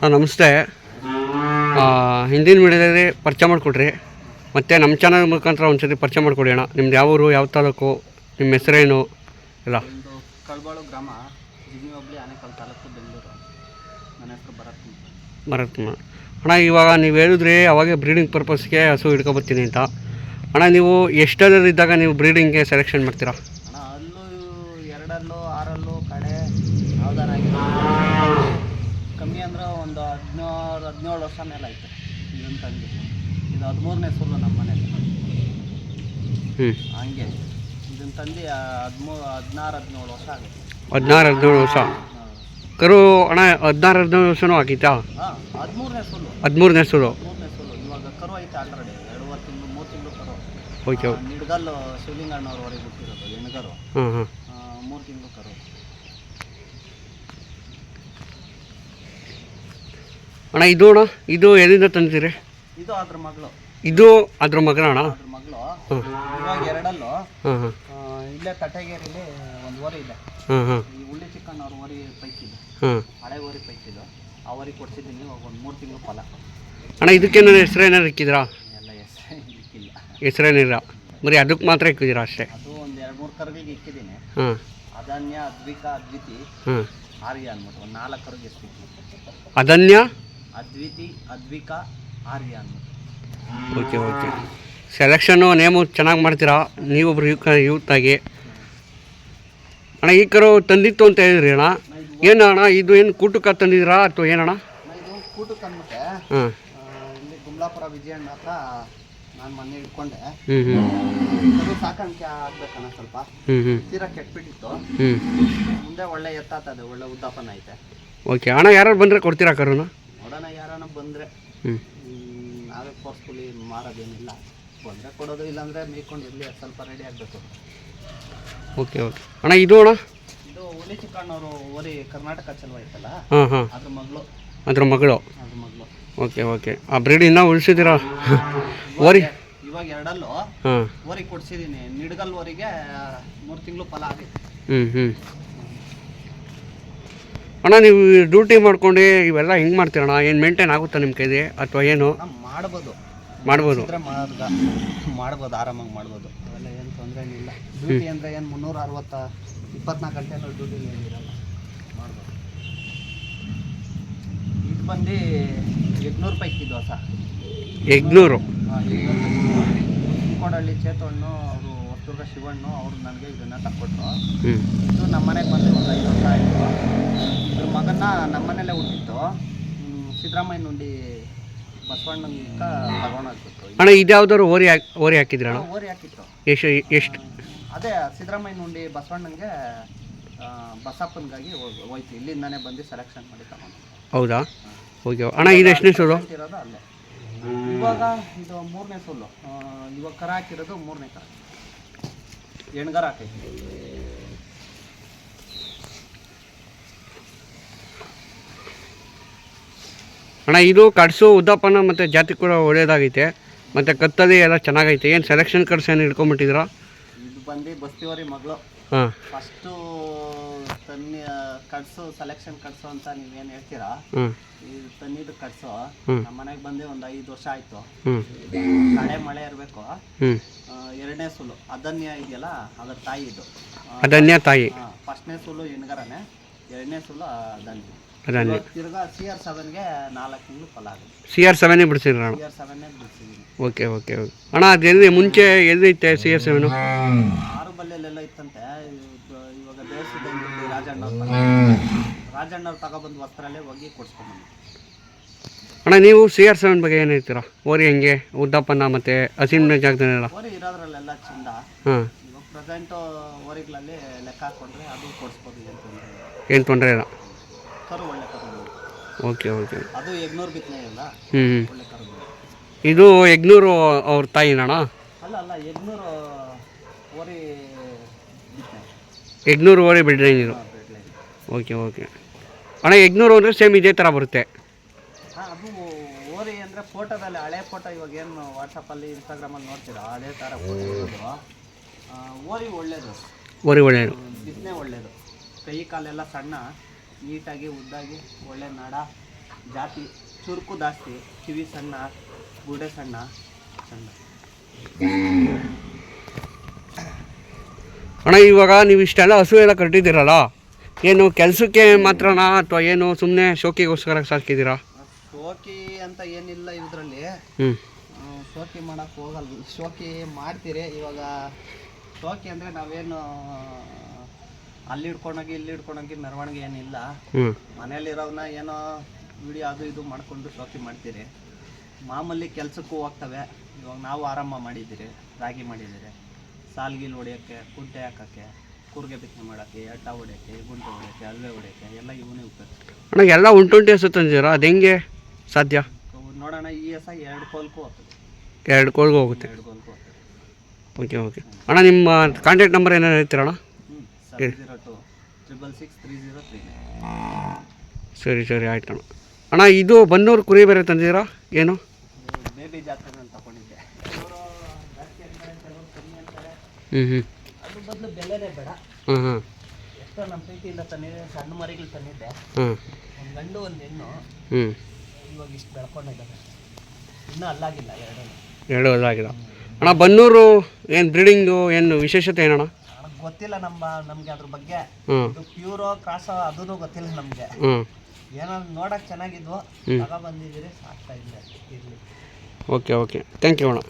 ಹಾಂ ನಮಸ್ತೆ. ಹಿಂದಿನ ಮೀಡಿಯಾದಲ್ಲಿ ಪರಿಚಯ ಮಾಡಿಕೊಡ್ರಿ. ಮತ್ತು ನಮ್ಮ ಚಾನಲ್ ಮುಖಾಂತರ ಒಂದು ಸತಿ ಪರಿಚಯ ಮಾಡಿಕೊಡಿ ಅಣ್ಣ. ನಿಮ್ದು ಯಾವ ಊರು ಯಾವ ತಾಲೂಕು ನಿಮ್ಮ ಹೆಸರೇನು? ಇಲ್ಲ ಕಳ್ಬಾಳು ಗ್ರಾಮ ಹೋಬಳಿ ಆನೇಕಲ್ ತಾಲೂಕು ಬೆಂಗಳೂರು. ನನ್ನ ಹೆಸರು ಭರತ್ ಭರತ್ಮ ಅಣ್ಣ ಇವಾಗ ನೀವು ಹೇಳಿದ್ರಿ ಅವಾಗೆ ಬ್ರೀಡಿಂಗ್ ಪರ್ಪಸ್ಗೆ ಹಸು ಹಿಡ್ಕೊಬರ್ತೀನಿ ಅಂತ. ಅಣ್ಣ ನೀವು ಎಷ್ಟರಲ್ಲಿದ್ದಾಗ ನೀವು ಬ್ರೀಡಿಂಗ್ಗೆ ಸೆಲೆಕ್ಷನ್ ಮಾಡ್ತೀರಾ? ಅಣ್ಣ ಅಲ್ಲೂ ಎರಡಲ್ಲೂ ಆರಲ್ಲೂ ಕಡೆ ಯಾವ್ದಾರ ಕಮ್ಮಿ ಅಂದ್ರೆ ಒಂದು ಹದಿನಾರು ಹದಿನೇಳು ವರ್ಷ ಮೇಲೆ ಆಯ್ತು ಇದನ್ನು ತಂದು ಇದು ಹದಿಮೂರನೇ ಸುಳ್ಳು ನಮ್ಮ ಮನೇಲಿ ಹ್ಞೂ ಹಂಗೆ. ಇದನ್ನು ತಂದು ಹದಿಮೂರು ಹದಿನಾರು ಹದಿನೇಳು ವರ್ಷ ಆಗುತ್ತೆ ಹದಿನಾರು ಹದಿನೇಳು ವರ್ಷ? ಕರು ಅಣ್ಣ ಹದಿನಾರು ಹದಿನೇಳು ವರ್ಷನೂ ಆಗಿತ್ತಾ? ಹಾಂ ಹದಿಮೂರನೇ ಸುಳ್ಳು. ಹದಿಮೂರನೇ ಸುರು ಮೂರನೇ ಸುಳ್ಳು. ಇವಾಗ ಕರು ಐತೆ ಆಲ್ರೆಡಿ ಎರಡೂವರೆ ತಿಂಗಳು ಮೂರು ತಿಂಗಳು ಕರು. ಓಕೆ ನಿಡ್ಗಲ್ಲು ಶಿವಲಿಂಗಣ್ಣವ್ರವರೆಗೆ ಬಿಟ್ಟಿರೋದು ಹೆಣ್ಗರು. ಹಾಂ ಹಾಂ ಮೂರು ತಿಂಗಳು ಕರು. ಅಣ್ಣ ಇದು ಅಣ್ಣ ಇದು ಎಲ್ಲಿಂದ ತಂದಿದ್ದೀರಿ? ಇದು ಅದ್ರ ಮಗಳು. ಇದು ಅದ್ರ ಮಗನ ಅಣ್ಣ? ಅದ್ರ ಮಗಳು. ಇವಾಗ ಎರಡಲ್ಲೂ. ಹಾಂ ಇಲ್ಲೇ ತಟಗೇರಿಲಿ ಒಂದು ಓರಿ ಇದೆ. ಹಾಂ ಹಾಂ. ಈ ಉಳ್ಳಿ ಚಿಕ್ಕನ್ ಅವ್ರ ಓರಿ ಪೈಕಿದೆ ಹಾಂ. ಹಳೆ ಓರಿ ಪೈಕಿದು ಆ ಓರಿ ಕೊಡ್ಸಿದ್ದೀನಿ ಇವಾಗ ಒಂದು ಮೂರು ತಿಂಗಳು ಫಲ. ಅಣ್ಣ ಇದಕ್ಕೇನಾದ್ರು ಏನಾದ್ರು ಇಕ್ಕಿದ್ರಾ? ಎಲ್ಲ ಹೆಸರು ಇಕ್ಕಿಲ್ಲ. ಹೆಸ್ರೇನಿಲ್ಲ ಬರೀ ಅದಕ್ಕೆ ಮಾತ್ರ ಇಕ್ಕಿದ್ದೀರಾ ಅಷ್ಟೇ? ಅದು ಒಂದು ಎರಡು ಮೂರು ಕರುಗಳಿಗೆ ಇಕ್ಕಿದ್ದೀನಿ. ಹಾಂ. ಅದನ್ಯ ಅದ್ವಿಕ ಅದ್ವಿತಿ. ಹಾಂ. ಆರ್ಯ ಅಂದ್ಬಿಟ್ಟು ಒಂದು ನಾಲ್ಕು ಕರುಗೆ ಇಕ್ಕಿದೀನಿ ಅದನ್ಯ Advika Arya okay okay. Selection name ಚೆನ್ನಾಗಿ ಮಾಡ್ತೀರಾ? ನೀವೊಬ್ರು ಯೂತ್ ಯೂತ್ ಆಗಿ ಅಣ್ಣ ಈ ಕರು ತಂದಿತ್ತು ಅಂತ ಹೇಳಿದ್ರಿ ಅಣ್ಣ. ಏನು ಅಣ್ಣ ಇದು ಏನು ಕೂಟಕ್ಕೆ ತಂದಿದ್ದೀರಾ ಅಥವಾ ಏನಣ್ಣ ಇದು ಕೂಟಕ್ಕೆ ಅಂದ್ಬಿಟ್ಟೆ ಹಾಂ. ಇಲ್ಲಿ ಗುಮ್ಲಾಪುರ ವಿಜಯಣ್ಣ ಹತ್ರ ನಾನು ಮೊನ್ನೆ ಇಟ್ಕೊಂಡೆ ಹ್ಞೂ ಅದು ಸಾಕಾಣಿಕೆ ಆಗ್ಬೇಕಣ್ಣ ಸ್ವಲ್ಪ. ಹ್ಞೂ ಹ್ಞೂ ತೀರಾ ಕೆಟ್ಬಿಟ್ಟಿತ್ತು. ಹ್ಞೂ ಮುಂದೆ ಒಳ್ಳೆ ಎತ್ತಾತದೆ ಒಳ್ಳೆ ಉದ್ದಾಪನ ಐತೆ. ಓಕೆ ಅಣ್ಣ ಯಾರು ಬಂದರೆ ಕೊಡ್ತೀರಾ ಕರುನ? ನೋಡೋಣ ಯಾರಾನ ಬಂದರೆ. ನಾವೇ ಫೋರ್ಸ್ಫುಲಿ ಮಾರೋದೇನಿಲ್ಲ. ಬಂದರೆ ಕೊಡೋದು ಇಲ್ಲಾಂದರೆ ಮೇಯ್ಕೊಂಡು ಇರಲಿ ಸ್ವಲ್ಪ ರೆಡಿ ಆಗಬೇಕು. Okay okay. ಅಣ್ಣ ಇದು ಅಣ್ಣ? ಇದು ಹುಲಿ ಚಿಕ್ಕಣ್ಣವರು ಓರಿ ಕರ್ನಾಟಕ ಚಲೋ ಐತಲ್ಲ? ಹಾಂ ಹಾಂ. ಅದ್ರ ಮಗಳು. ಅದ್ರ ಮಗಳು? ಅದ್ರ ಮಗಳು. Okay okay. ಆ ಬ್ರೀಡ್ ಇನ್ನೂ ಉಳಿಸಿದ್ದೀರಾ? ಓರಿ. ಇವಾಗ ಎರಡಲ್ಲೂ ಹಾಂ. ಓರಿ ಕೊಡ್ಸಿದ್ದೀನಿ ನಿಡ್ಗಲ್ ಓರಿಗೆ ಮೂರು ತಿಂಗಳು ಫಲ ಆಗಿದೆ. ಹ್ಞೂ ಹ್ಞೂ ಅಣ್ಣ ನೀವು ಡ್ಯೂಟಿ ಮಾಡ್ಕೊಂಡು ಇವೆಲ್ಲ ಹೆಂಗೆ ಮಾಡ್ತೀರಣ್ಣ ಏನು ಮೇಂಟೈನ್ ಆಗುತ್ತಾ ನಿಮ್ಮ ಕೈಲಿ ಅಥವಾ ಏನು? ಮಾಡ್ಬೋದು. ಮಾಡ್ಬೋದು. ಮಾಡ್ಬೋದು ಆರಾಮಾಗಿ ಮಾಡ್ಬೋದು. ಅವೆಲ್ಲ ಏನು ತೊಂದರೆ ಇಲ್ಲ ಡ್ಯೂಟಿ ಅಂದರೆ ಏನು ಮುನ್ನೂರ ಅರವತ್ತ ಇಪ್ಪತ್ನಾಲ್ಕು ಗಂಟೆನೂ ಡ್ಯೂಟಿ ಏನಿರಲ್ಲ. ಮಾಡ್ಬೋದು. ಇದು ಬಂದು ಎಗ್ನೂರು ರೂಪಾಯಿ ಇಕ್ಕಿದ್ದು ಹೊಸ. ಎಗ್ನೂರು ಚಿಕ್ಕೋಡಳ್ಳಿ ಚೇತಣ್ಣು ಅವರು ಹೊಸದುರ್ಗ ಶಿವಣ್ಣು ಅವರು ನನಗೆ ಇದನ್ನು ತಕ್ಕೊಟ್ರು. ಇದು ನಮ್ಮ ಮನೆಗೆ ಬಂದು ಒಂದು ಐದು ವರ್ಷ ಆಯಿತು. ಇದ್ರ ಮಗನ್ನ ನಮ್ಮ ಮನೆಯಲ್ಲೇ ಹುಟ್ಟಿತ್ತು ಹ್ಮ್, ಸಿದ್ದರಾಮಯ್ಯ ನುಂಡಿ ಬಸವಣ್ಣ ತಗೊಂಡೋಗ್ಬಿಟ್ಟು ಅಣ್ಣ ಇದ್ಯಾವ್ದಾದ್ರು ಓರಿ ಹಾಕಿ ಓರಿ ಹಾಕಿದ್ರಣ ಓರಿ ಹಾಕಿತ್ತು. ಎಷ್ಟು ಎಷ್ಟು? ಅದೇ ಸಿದ್ದರಾಮಯ್ಯ ನುಂಡಿ ಬಸವಣ್ಣಂಗೆ ಆ, ಬಸಪ್ಪನಿಗಾಗಿ ಹೋಯ್ತು. ಇಲ್ಲಿಂದಾನೇ ಬಂದು ಸೆಲೆಕ್ಷನ್ ಮಾಡಿ ತಗೊಂಡು. ಹೌದಾ? ಓಕೆ. ಅಣ್ಣ ಇದು ಎಷ್ಟನೇ ಸುಳ್ಳು ಇರೋದು ಅಲ್ಲೇ. ಇವಾಗ ಇದು ಮೂರನೇ ಸುಳ್ಳು ಆ, ಇವಾಗ ಕರ ಹಾಕಿರೋದು ಮೂರನೇ ಕರ. ಎಣ್ಗರ ಹಾಕೈತಿ. ಅಣ್ಣ ಇದು ಕಡಸು ಉದ್ದಪ್ಪನ ಮತ್ತು ಜಾತಿ ಕೂಡ ಒಳ್ಳೆಯದಾಗೈತೆ ಮತ್ತು ಕತ್ತಲಿ ಎಲ್ಲ ಚೆನ್ನಾಗೈತೆ. ಏನು ಸೆಲೆಕ್ಷನ್ ಕಡ್ಸ್ ಏನು ಹಿಡ್ಕೊಂಬಿಟ್ಟಿದ್ರಾ ಇದು ಬಂದು ಬಸ್ತಿವರಿ ಮಗಳು. ಹಾಂ. ಫಸ್ಟು ತನ್ನ ಕಟ್ಸು ಸೆಲೆಕ್ಷನ್ ಕಟ್ಸು ಅಂತ ನೀವೇನು ಹೇಳ್ತೀರಾ? ಈ ತನ್ನಿದ್ದು ಕಟ್ಸು. ನಮ್ಮ ಮನೆಗೆ ಬಂದು ಒಂದು ಐದು ವರ್ಷ ಆಯಿತು. ಹ್ಞೂ ಮಳೆ ಇರಬೇಕು. ಹ್ಞೂ ಎರಡನೇ ಸುಲು ಅದನ್ಯ ಇದೆಯಲ್ಲ ಅದರ ತಾಯಿ ಇದು. ಅದನ್ಯ ತಾಯಿ. ಫಸ್ಟ್ನೇ ಸುಲು ಹೆಣ್ಗರನೆ ಎರಡನೇ ಸುಲು ಅದನ್ಯ ಅದನ್ಯ ತಿರ್ಗಾ ಸಿ ಆರ್ ಸೆವೆನ್ಗೆ ನಾಲ್ಕು ತಿಂಗಳು ಫಲ ಆಗುತ್ತೆ. ಸಿ ಆರ್ ಸೆವೆನೇ ಬಿಡ್ಸಿದ್ರು ಅಣ್ಣ ಸಿ ಆರ್ ಸೆವೆನ್ನೇ ಬಿಡಿಸಿದ್ದೀನಿ ಓಕೆ ಓಕೆ ಓಕೆ. ಅಣ್ಣ ಅದು ಎಲ್ಲಿ ಮುಂಚೆ ಎಲ್ಲಿೈತೆ ಸಿ ಆರ್ ಸೆವೆನು ಆರು ಬಲ್ಲೆಲ್ಲ ಇತ್ತಂತೆ. ಇವ್- ಇವಾಗ ದೇವಸ್ಥಾನ ರಾಜಣ್ಣ ರಾಜಣ್ಣವ್ರು ತಗೊಬಂದು ವಸ್ತ್ರಲ್ಲೇ ಹೋಗಿ ಕೊಡ್ಸ್ಕೊಂಬಂದು ಅಣ್ಣ ನೀವು ಸಿ ಆರ್ ಸೆವೆನ್ ಬಗ್ಗೆ ಏನು ಹೇಳ್ತೀರಾ? ಓರಿ ಹೆಂಗೆ? ಉದ್ದಪ್ಪನ ಮತ್ತು ಹಸಿನ ಜಾಗದಲ್ಲೆಲ್ಲ? ಓರಿ ಇರೋದ್ರಲ್ಲೆಲ್ಲ ಚಂದ. ಹಾಂ. ಇವಾಗ ಪ್ರೆಸೆಂಟು ಓರಿಗಳಲ್ಲಿ ಲೆಕ್ಕ ಹಾಕೊಂಡ್ರೆ ಅದು ಕೊಡಿಸ್ಬೋದು ಏನು ತೊಂದರೆ ಇಲ್ಲ. ಏನು ತೊಂದರೆ ಇಲ್ಲ? ಕರು ಒಳ್ಳೆ ಕರು ಓಕೆ ಓಕೆ. ಅದು ಎಗ್ನೂರು ಬಿತ್ತನೆ ಇಲ್ಲ. ಹ್ಞೂ ಹ್ಞೂ ಒಳ್ಳೆ ಕರು ಇದು ಯಗ್ನೂರು ಅವ್ರ ತಾಯಿನಣ್ಣ? ಅಲ್ಲ ಅಲ್ಲ ಎಗ್ನೂರು ಓರಿ ಯಗ್ನೂರು ಓರಿ ಬಿಡ್ರೆ ಇದು ಓಕೆ ಓಕೆ. ಅಣ್ಣ ಯಗ್ನೂರು ಅಂದರೆ ಸೇಮ್ ಇದೇ ಥರ ಬರುತ್ತೆ. ಅದು ಓರಿ ಅಂದರೆ ಫೋಟೋದಲ್ಲಿ ಹಳೆ ಫೋಟೋ ಇವಾಗ ಏನು ವಾಟ್ಸಪ್ಪಲ್ಲಿ ಇನ್ಸ್ಟಾಗ್ರಾಮಲ್ಲಿ ನೋಡ್ತೀರಾ? ಅದೇ ಥರ ಫೋಟೋ ಇರೋದು. ಆ, ಓರಿ ಒಳ್ಳೇದು. ಓರಿ ಒಳ್ಳೆಯದು. ಕೈ ಕಾಲೆಲ್ಲ ಸಣ್ಣ ನೀಟಾಗಿ ಉದ್ದಾಗಿ ಒಳ್ಳೆ ನಡ ಜಾತಿ ಚುರುಕು ಜಾಸ್ತಿ ಕಿವಿ ಸಣ್ಣ ಗುಡೆ ಸಣ್ಣ ಸಣ್ಣ. ಅಣ್ಣ ಇವಾಗ ನೀವು ಇಷ್ಟೆಲ್ಲ ಹಸು ಎಲ್ಲ ಕಟ್ಟಿದ್ದೀರಲ್ಲ? ಏನು ಕೆಲಸಕ್ಕೆ ಮಾತ್ರನಾ ಅಥವಾ ಏನು ಸುಮ್ಮನೆ ಶೋಕಿಗೋಸ್ಕರ ಸಾಕಿದ್ದೀರಾ ಶೋಕಿ ಅಂತ ಏನಿಲ್ಲ ಇದರಲ್ಲಿ. ಹ್ಞೂ ಶೋಕಿ ಮಾಡಕ್ಕೆ ಹೋಗಲ್ಲ ಶೋಕಿ ಮಾಡ್ತೀರಿ ಇವಾಗ ಶೋಕಿ ಅಂದರೆ ನಾವೇನು ಅಲ್ಲಿ ಹಿಡ್ಕೊಂಡೋಗಿ ಇಲ್ಲಿ ಹಿಡ್ಕೊಂಡೋಗಿ ಮೆರವಣಿಗೆ ಏನಿಲ್ಲ. ಹ್ಞೂ ಮನೇಲಿರೋವನ್ನ ಏನೋ ವಿಡಿಯೋ ಅದು ಇದು ಮಾಡ್ಕೊಂಡು ಶೋಕಿ ಮಾಡ್ತೀರಿ. ಮಾಮೂಲಿ ಕೆಲಸಕ್ಕೂ ಹೋಗ್ತವೆ. ಇವಾಗ ನಾವು ಆರಂಭ ಮಾಡಿದ್ದೀರಿ ರಾಗಿ ಮಾಡಿದ್ದೀರಿ. ಸಾಲ್ಗಿಲ್ ಹೊಡಿಯೋಕ್ಕೆ ಕುಂಟೆ ಹಾಕೋಕ್ಕೆ ಕೂರ್ಗೆ ಬಿತ್ತನೆ ಮಾಡೋಕ್ಕೆ ಎಟ್ಟ ಹೊಡಿಯೋಕ್ಕೆ ಗುಂಟೆ ಹೊಡಿಯೋಕ್ಕೆ ಅಲ್ವೆ ಹೊಡಿಯೋಕ್ಕೆ ಎಲ್ಲ ಇವನೇ ಉಪಯೋಗ. ಎಲ್ಲ ಉಂಟುಂಟೆ ಹಸು ತಂದಿದ್ದೀರಾ ಅದು ಹೆಂಗೆ? ಸಾಧ್ಯ? ನೋಡೋಣ ಈ ಎಸ ಎರಡು ಕೋಲ್ಕು ಹೋಗ್ತದೆ. ಎರಡು ಕೋಲ್ಗೆ ಹೋಗುತ್ತೆ. ಎರಡು ಕೋಲ್ಕು ಹೋಗ್ತದೆ. Okay okay. ಅಣ್ಣ ನಿಮ್ಮ ಕಾಂಟ್ಯಾಕ್ಟ್ ನಂಬರ್ ಏನಾರು ಹೇಳ್ತೀರಣ್ಣ ಹ್ಞೂ seven zero two triple six three zero three ಸರಿ ಸರಿ ಆಯ್ತು ಅಣ್ಣ. ಅಣ್ಣ ಇದು ಬನ್ನೂರು ಕುರಿ ಬೇರೆ ತಂದಿದ್ದೀರಾ? ಏನು? ಬೇಬಿ ಜಾತ್ರೆ ನಾನು ತಗೊಂಡಿದ್ದೆ. ಹ್ಞೂ ಹ್ಞೂ ಅದ್ರ ಬದಲು ಬೆಲೆನೇ ಬೇಡ. ಹಾಂ ಹಾಂ ಎಷ್ಟೋ ನಮ್ಮ ಪ್ರೀತಿಯಿಂದ ತಂದಿದ್ದೆ ಸಣ್ಣ ಮರಿಗಳು ತಂದಿದ್ದೆ. ಹಾಂ ಒಂದು ಗಂಡು ಒಂದು ಹೆಣ್ಣು. ಹ್ಞೂ ಇವಾಗ ಇಷ್ಟು ಬೆಳ್ಕೊಂಡಿದ್ದಾವೆ ಇನ್ನೂ ಅಲ್ಲಾಗಿಲ್ಲ ಎರಡು. ಎರಡು ಅಲ್ಲಾಗಿಲ್ಲ. ಅಣ್ಣ ಬನ್ನೂರು ಏನು ಬ್ರೀಡಿಂಗು ಏನು ವಿಶೇಷತೆ ಏನಣ್ಣ? ನನಗೆ ಗೊತ್ತಿಲ್ಲ ನಮ್ಮ ನಮಗೆ ಅದ್ರ ಬಗ್ಗೆ. ಪ್ಯೂರ್ ಇದು ಪ್ಯೂರೋ ಕ್ರಾಸ್ ಅದೂ ಗೊತ್ತಿಲ್ಲ ನಮಗೆ. ಹಾಂ ಏನೋ ನೋಡಕ್ಕೆ ಚೆನ್ನಾಗಿದ್ವು. ತಗೊಬಂದಿದ್ದೀರಿ ಸಾಕ್ತಾ ಇದ್ದೆ ಇರಲಿ. Okay okay. ಥ್ಯಾಂಕ್ ಯು ಅಣ್ಣ.